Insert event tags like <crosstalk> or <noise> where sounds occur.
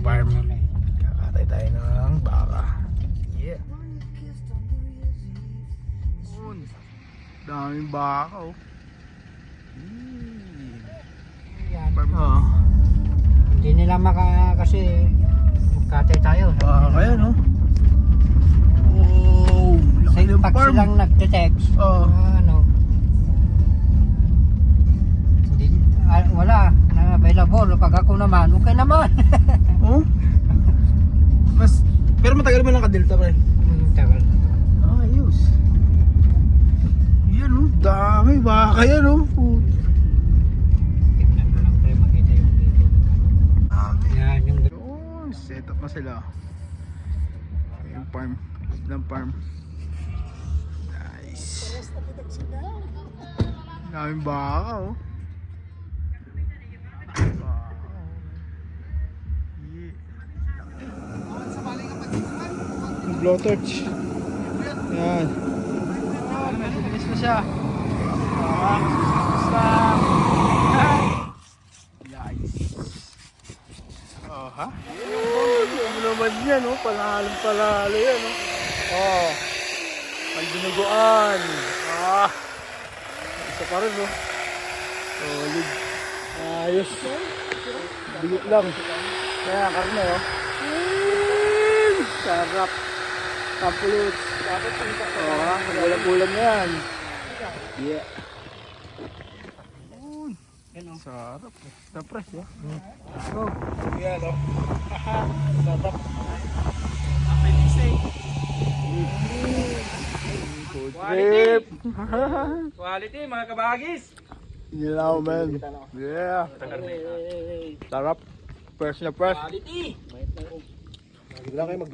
farm. Kakatay tayo ng baka. Yeah. Yun. Daming baka oh. Yan. Farm. Oh. Hindi nila maka kasi magkatay tayo. Baka kaya no? Oh, Sa laki ng pag farm. silang nagte-text, Oo. ah, ano, hindi, ah, wala, na ako naman, okay naman. <laughs> Oh? Mas, pero matagal mo lang ka-delta pre. Hmm, tagal na. Ayos. Yan oh, dami baka yan oh. Tignan mo lang tayo makita yung dito. Dami. Yan, yung Yun, set up na sila. Yung farm, ng farm. Nice. Daming baka oh. Baka, oh. Yeah. Yung blowtorch. Yan. Oh, medyo bilis na siya. Basta. Nice. Oh, ha? Ano naman yan, oh. Palalang palalo yan, oh. Oh. May dinuguan. Ah. Isa pa rin, oh. Solid. Ayos. Bigit lang. Kaya, karne, oh. Sarap. Kapulot. Ko. Oh? Ulam-ulam yan. Yeah. Yan, oh. Sarap. eh. Napres, oh. Oh, Yan, oh. Sarap. Good trip. Quality mga kabagis. Inilaw, man. Yeah. Sarap. Fresh na fresh. Quality. Bigla kayo mag